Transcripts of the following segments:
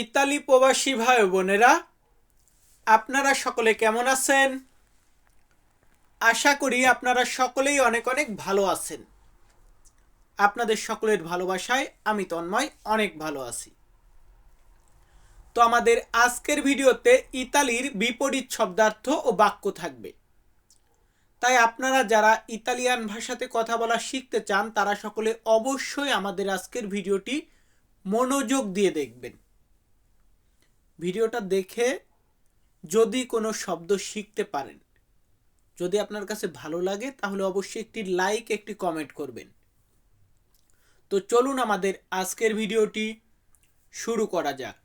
Italy প্রবাসী ভাই বোনেরা, আপনারা সকলে কেমন আছেন? আশা করি আপনারা সকলেই অনেক অনেক ভালো আছেন। আপনাদের সকলের ভালোবাসায় আমি তন্ময় অনেক ভালো আছি। তো আমাদের আজকের ভিডিওতে ইতালির বিপরীত শব্দার্থ ও বাক্য থাকবে। তাই আপনারা যারা ইতালিয়ান ভাষাতে কথা বলা শিখতে চান, তারা সকলে অবশ্যই আমাদের আজকের ভিডিওটি মনোযোগ দিয়ে দেখবেন। ভিডিওটা দেখে যদি কোনো শব্দ শিখতে পারেন, যদি আপনার কাছে ভালো লাগে, তাহলে অবশ্যই একটি লাইক একটি কমেন্ট করবেন। তো চলুন আমাদের আজকের ভিডিওটি শুরু করা যাক।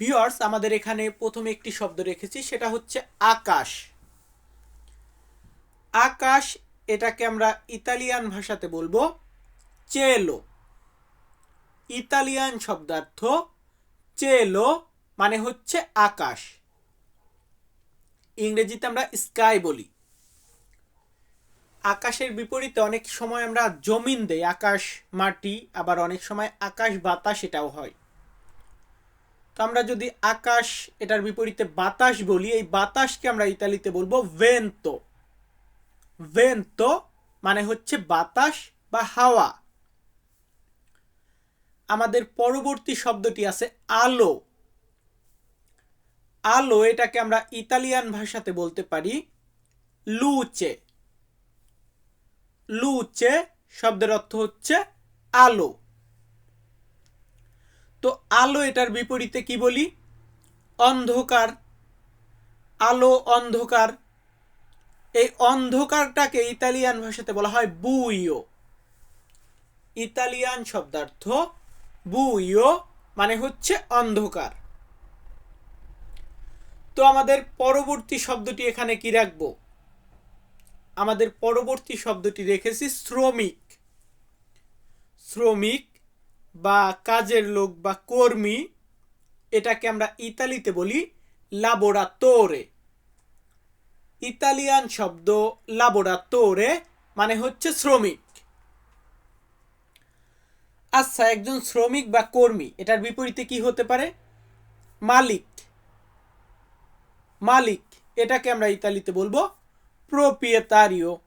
ভিউয়ার্স, আমাদের এখানে প্রথমে একটি শব্দ রেখেছি, সেটা হচ্ছে আকাশ। আকাশ, এটাকে আমরা ইতালিয়ান ভাষাতে বলব চেলো। ইতালিয়ান শব্দার্থ চেলো মানে হচ্ছে আকাশ। ইংরেজিতে আমরা স্কাই বলি। আকাশের বিপরীতে অনেক সময় আমরা জমিন দেই, আকাশ মাটি, আবার অনেক সময় আকাশ বাতাস এটাও হয়। তো আমরা যদি আকাশ, এটার বিপরীতে বাতাস বলি, এই বাতাসকে আমরা ইতালিতে বলব ভেন্তো ভেন্তো মানে হচ্ছে বাতাস বা হাওয়া। আমাদের পরবর্তী শব্দটি আছে আলো। আলো এটাকে আমরা ইতালিয়ান ভাষাতে বলতে পারি লুচে লুচে শব্দের অর্থ হচ্ছে আলো। তো আলো এটার বিপরীতে কি বলি? অন্ধকার। আলো অন্ধকার। এই অন্ধকারটাকে ইতালিয়ান ভাষাতে বলা হয় বুইও ইতালিয়ান শব্দার্থ বুইও মানে হচ্ছে অন্ধকার। তো আমাদের পরবর্তী শব্দটি এখানে কি রাখব? আমাদের পরবর্তী শব্দটি রেখেছি শ্রমিক। শ্রমিক বা কাজের লোক বা কর্মী, এটাকে আমরা ইতালিতে বলি লাবোরাতোরে ইতালিয়ান শব্দ লাবোরাতোরে মানে হচ্ছে শ্রমিক। আচ্ছা একজন শ্রমিক বা কর্মী, এটার বিপরীতে কি হতে পারে? মালিক। মালিক, এটাকে আমরা ইতালিতে বলব প্রোপিয়েতারিও।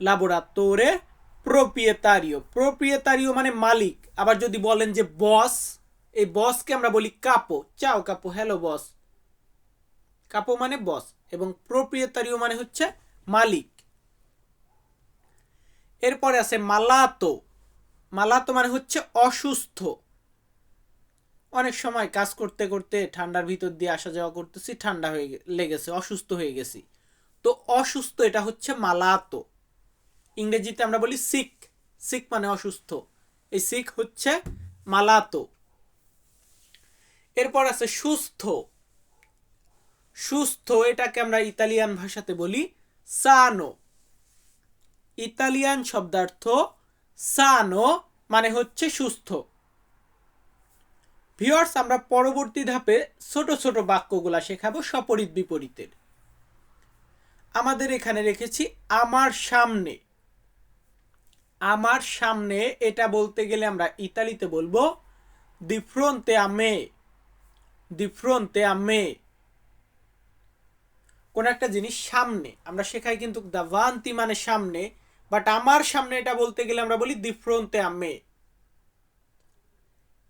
লাবোরাতোরে প্রোপিয়েতারিও প্রোপিয়েতারিও মানে মালিক। আবার যদি বলেন যে বস এই বসকে আমরা বলি কাপো চাও কাপো হ্যালো বস কাপো মানে বস এবং প্রোপ্রিয়েতারিও মানে হচ্ছে মালিক। এরপরে আছে মালাতো। মালাতো মানে হচ্ছে অসুস্থ। অনেক সময় কাজ করতে করতে ঠান্ডার ভিতর দিয়ে আসা যাওয়া করতেছি, ঠান্ডা হয়ে লেগেছে, অসুস্থ হয়ে গেছি। তো অসুস্থ এটা হচ্ছে মালাতো। ইংরেজিতে আমরা বলি সিক সিক মানে অসুস্থ। এই সিক হচ্ছে মালাতো। এরপর আছে সুস্থ। সুস্থ এটাকে আমরা ইতালিয়ান ভাষাতে বলি সানো। ইতালিয়ান শব্দার্থ সানো মানে হচ্ছে সুস্থ। ভিওয়ার্স আমরা পরবর্তী ধাপে ছোট ছোট বাক্যগুলা শেখাবো সপরিত বিপরীতের। আমাদের এখানে রেখেছি আমার সামনে। আমার সামনে, এটা বলতে গেলে আমরা ইতালিতে বলব দিফ্রন্তে আমে দি ফ্রন্তে আমে কোন একটা জিনিস সামনে, আমরা শেখাই কিন্তু দাভান্তি মানে সামনে বাট আমার সামনে এটা বলতে গেলে আমরা বলি দিফ্রন্তে আমে।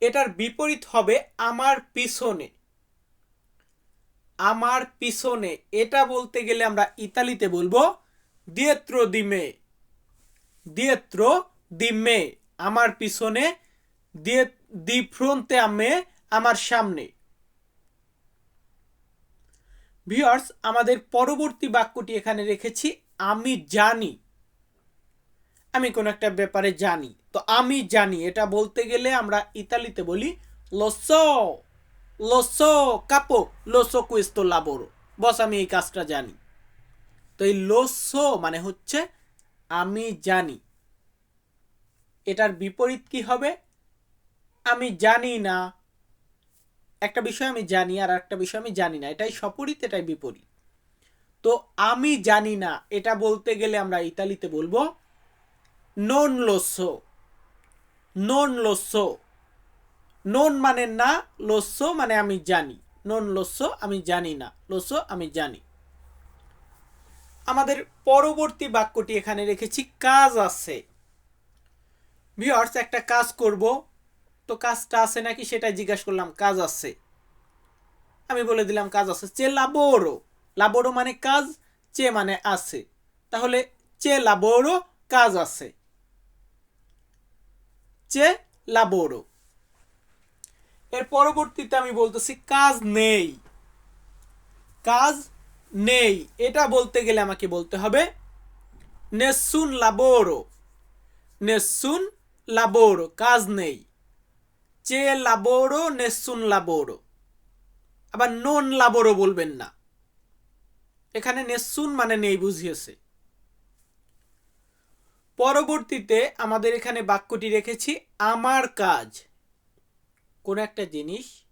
এটার বিপরীত হবে আমার পিছনে। আমার পিছনে। এটা বলতে গেলে আমরা ইতালিতে বলব, দিয়েত্র দিমে দিয়েত্র দিমে আমার পিছনে, দিয়ে আমে আমার সামনে। ভিওর্স আমাদের পরবর্তী বাক্যটি এখানে রেখেছি, আমি জানি। আমি কোন একটা ব্যাপারে জানি। তো আমি জানি, এটা বলতে গেলে আমরা ইতালিতে বলি লোসো লোসো কাপো লোসো কুইস্তো লাবোরো বস, আমি এই কাজটা জানি। তো এই লোসো মানে হচ্ছে, আমি জানি। এটার বিপরীত কি হবে? আমি জানি না। একটা বিষয় আমি জানি আর একটা বিষয় আমি জানি না। এটাই সপরিত, এটাই বিপরীত। তো আমি জানি না, এটা বলতে গেলে আমরা ইতালিতে বলব নন লোসো নন লোসো নন মানে না লস্য মানে আমি জানি নন লস্য আমি জানি না লস্য আমি জানি আমাদের পরবর্তী বাক্যটি এখানে রেখেছি, কাজ আছে। ভিওর্স একটা কাজ করব। তো কাজটা আছে নাকি সেটা জিজ্ঞাসা করলাম, কাজ আছে। আমি বলে দিলাম, কাজ আছে। চে লাবোরো। লাবোরো মানে কাজ, চে মানে আছে। তাহলে চে লাবোরো, কাজ আছে। চে লাবোরো এর পরবর্তীতে আমি বলতেছি কাজ নেই। কাজ নেই। এটা বলতে গেলে আমাকে বলতে হবে নেসুন লাবোরো নেসুন লাবোরো কাজ নেই। চে লাবোরো নেসুন লাবোরো আবার নন লাবোরো বলবেন না। এখানে নেসুন মানে নেই বুঝিয়েছে। পরবর্তীতে আমাদের এখানে বাক্যটি রেখেছি, আমার কাজ। কোন একটা জিনিস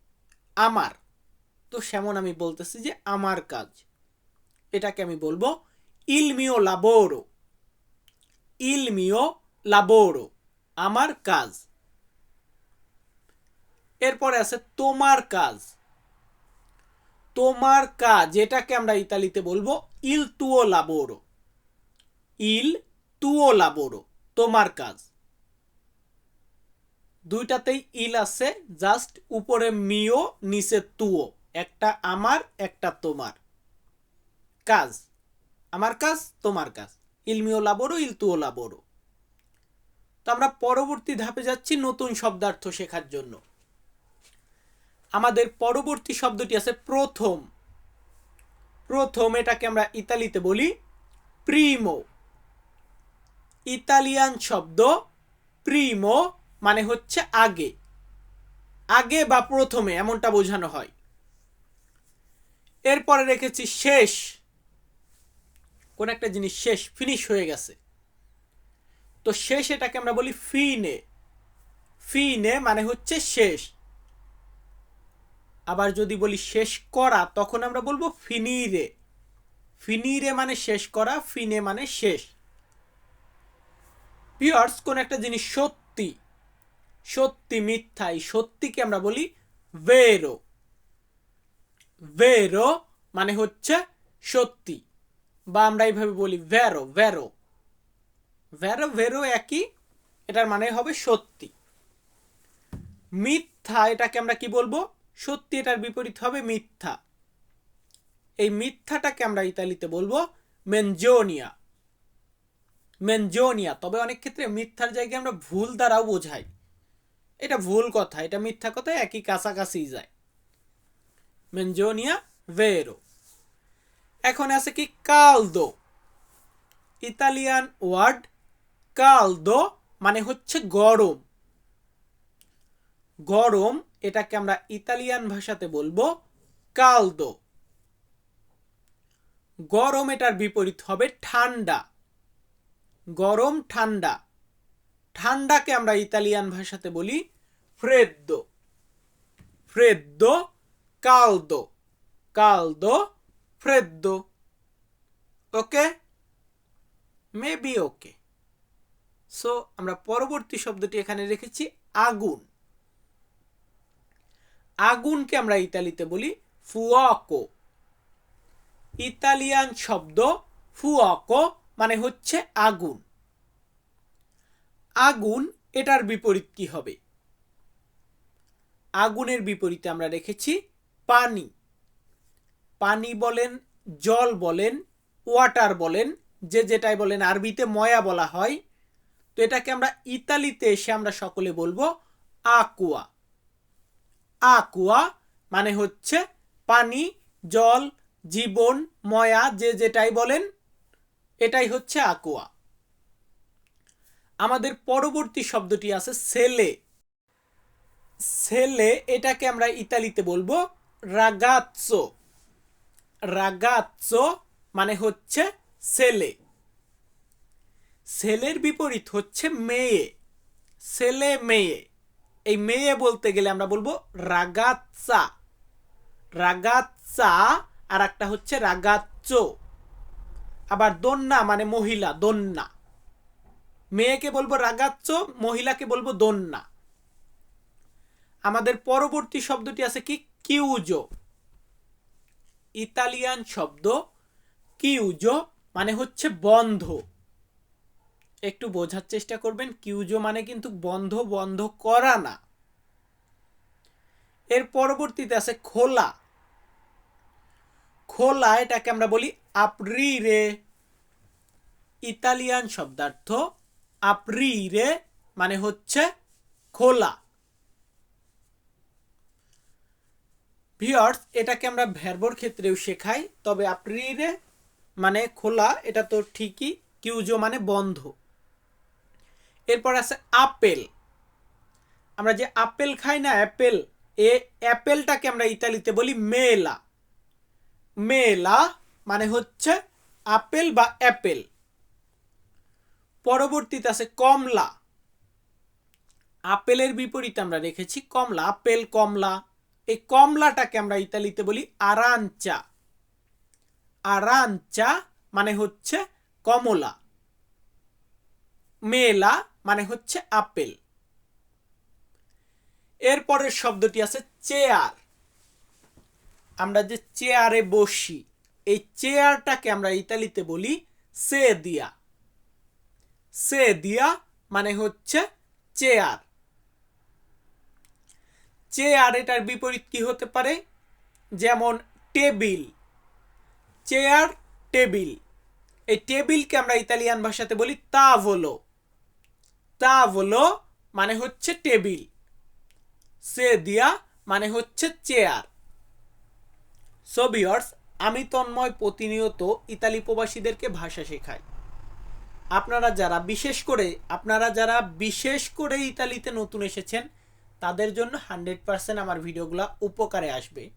আমার। তো সেমন আমি বলতেছি যে আমার কাজ। এটাকে আমি বলব ইলমিও লাবোরো। ইলমিও লাবোরো, আমার কাজ। এরপরে আছে তোমার কাজ। তোমার কাজ এটাকে আমরা ইতালিতে বলব ইল তুও লাবোরো। ইল তুও লাবোরো, তোমার কাজ। দুইটাতেই ইল আছে, জাস্ট উপরে মিও, নিচে তুও, একটা আমার, একটা তোমার। কাজ, আমার কাজ, তোমার কাজ। ইলমিও লাবোরো, ইল তুও লাবোরো। তো আমরা পরবর্তী ধাপে যাচ্ছি নতুন শব্দার্থ শেখার জন্য। আমাদের পরবর্তী শব্দটি আছে প্রথম। প্রথম এটাকে আমরা ইতালিতে বলি প্রিমো। ইতালিয়ান শব্দ প্রিমো মানে হচ্ছে আগে। আগে বা প্রথমে এমনটা বোঝানো হয়। এরপরে রেখেছি শেষ। কোন একটা জিনিস শেষ ফিনিশ হয়ে গেছে। তো শেষ এটাকে আমরা বলি ফিনে ফিনে মানে হচ্ছে শেষ। আবার যদি বলি শেষ করা, তখন আমরা বলব ফিনিরে ফিনিরে মানে শেষ করা ফিনে মানে শেষ। পিয়ার্স কোন একটা জিনিস সত্যি সত্যি মিথ্যা এই সত্যিকে আমরা বলি ভেরো। ভেরো মানে হচ্ছে সত্যি, বা আমরা এইভাবে বলি ভ্যারো ভ্যারো ভ্যারো ভেরো একই, এটার মানে হবে সত্যি। মিথ্যা, এটাকে আমরা কি বলব? সত্যি, এটার বিপরীত হবে মিথ্যা। এই মিথ্যাটাকে আমরা ইতালিতে বলব মেনজোনিয়া। মেনজোনিয়া। তবে অনেক ক্ষেত্রে মিথ্যার জায়গায় আমরা ভুল দ্বারাও বোঝাই। এটা ভুল কথা, এটা মিথ্যা কথা, একই কাছাকাছি যায়। মেনজোনিয়া, ভেরো। এখন আছে কি কালদো। ইতালিয়ান ওয়ার্ড কালদো মানে হচ্ছে গরম। গরম এটাকে আমরা ইতালিয়ান ভাষাতে বলব কালদো। গরম এটার বিপরীত হবে ঠান্ডা। গরম ঠান্ডা। ঠান্ডাকে আমরা ইতালিয়ান ভাষাতে বলি ফ্রেদ্দো ফ্রেদ্দো কালদো কালদো ফ্রেদ্দো ওকে? মেবি ওকে সো আমরা পরবর্তী শব্দটি এখানে রেখেছি আগুন। আগুনকে আমরা ইতালিতে বলি ফুয়াকো ইতালিয়ান শব্দ ফুয়াকো মানে হচ্ছে আগুন। আগুন এটার বিপরীত কি হবে? আগুনের বিপরীতে আমরা রেখেছি পানি। পানি বলেন, জল বলেন, ওয়াটার বলেন, যে যেটাই বলেন, আরবিতে ময়া বলা হয়। তো এটাকে আমরা ইতালিতে এসে আমরা সকলে বলব আকুয়া। আকুয়া মানে হচ্ছে পানি, জল, জীবন, ময়া, যে যেটাই বলেন এটাই হচ্ছে আকুয়া। আমাদের পরবর্তী শব্দটি আছে সেলে। সেলে এটাকে আমরা ইতালিতে বলব রাগাৎসো রাগাৎসো মানে হচ্ছে সেলে। সেলের বিপরীত হচ্ছে মেয়ে। সেলে মেয়ে। এই মেয়ে বলতে গেলে আমরা বলব রাগাচ্চা। রাগাচ্চা আর একটা হচ্ছে রাগাচ্চো। আবার দন্না মানে মহিলা, দন্না। মেয়েকে বলব রাগাচ্ছ, মহিলাকে বলব দন্না। আমাদের পরবর্তী শব্দটি আছে কি? কিউজো। ইতালিয়ান শব্দ, কিউজো মানে হচ্ছে বন্ধ। একটু বোঝার চেষ্টা করবেন, কিউজো মানে কিন্তু বন্ধ বন্ধ করা না। এর পরবর্তীতে আছে খোলা। খোলা, এটাকে আমরা বলি আপ্রিরে ইতালিয়ান শব্দার্থ আপ্রিরে মানে হচ্ছে খোলা। ভিওর্স এটাকে আমরা ভ্যারবর ক্ষেত্রেও শেখাই, তবে আপ্রিরে মানে খোলা, এটা তো ঠিকই, কিউজো মানে বন্ধ। এরপর আছে আপেল। আমরা যে আপেল খাই না, অ্যাপেল, এ অ্যাপেলটাকে আমরা ইতালিতে বলি মেলা। মেলা মানে হচ্ছে আপেল বা অ্যাপেল। পরবর্তীতে আছে কমলা। আপেলের বিপরীতে আমরা রেখেছি কমলা, আপেল, কমলা। এই কমলাটাকে আমরা ইতালিতে বলি আরাঞ্চা। আরাঞ্চা মানে হচ্ছে কমলা। মেলা মানে হচ্ছে আপেল। এরপরের শব্দটি আছে চেয়ার। আমরা যে চেয়ারে বসি, এই চেয়ারটাকে আমরা ইতালিতে বলি সে দিয়া সে দিয়া মানে হচ্ছে চেয়ার। চেয়ার এটার বিপরীত কি হতে পারে? যেমন টেবিল। Chair, table. এই টেবিলকে আমরা ইতালিয়ান ভাষাতে বলি তাভলো তাভলো মানে হচ্ছে টেবিল। সে দিয়া মানে হচ্ছে চেয়ার। সোবিয়র্স আমি তন্ময় প্রতিনিয়ত ইতালি প্রবাসীদেরকে ভাষা শেখাই। আপনারা যারা, বিশেষ করে, আপনারা যারা বিশেষ করে ইতালিতে নতুন এসেছেন, তাদের জন্য হান্ড্রেড পার্সেন্ট আমার ভিডিওগুলো উপকারে আসবে।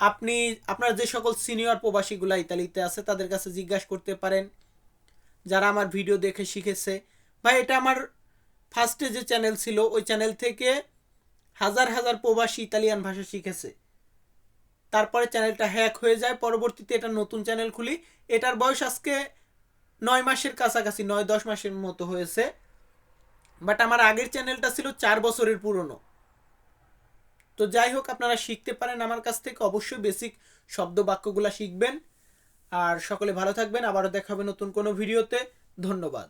আপনি, আপনার যে সকল সিনিয়র প্রবাসীগুলা ইতালিতে আছে, তাদের কাছে জিজ্ঞাসা করতে পারেন। যারা আমার ভিডিও দেখে শিখেছে, বা এটা আমার ফার্স্টে যে চ্যানেল ছিল, ওই চ্যানেল থেকে হাজার হাজার প্রবাসী ইতালিয়ান ভাষা শিখেছে। তারপরে চ্যানেলটা হ্যাক হয়ে যায়, পরবর্তীতে এটা নতুন চ্যানেল খুলি। এটার বয়স আজকে নয় মাসের কাছাকাছি, নয় দশ মাসের মতো হয়েছে। বাট আমার আগের চ্যানেলটা ছিল চার বছরের পুরনো। তো যাই হোক, আপনারা শিখতে পারেন আমার কাছ থেকে। অবশ্যই বেসিক শব্দ বাক্যগুলো শিখবেন। আর সকলে ভালো থাকবেন। আবারও দেখাবে নতুন কোনো ভিডিওতে ধন্যবাদ।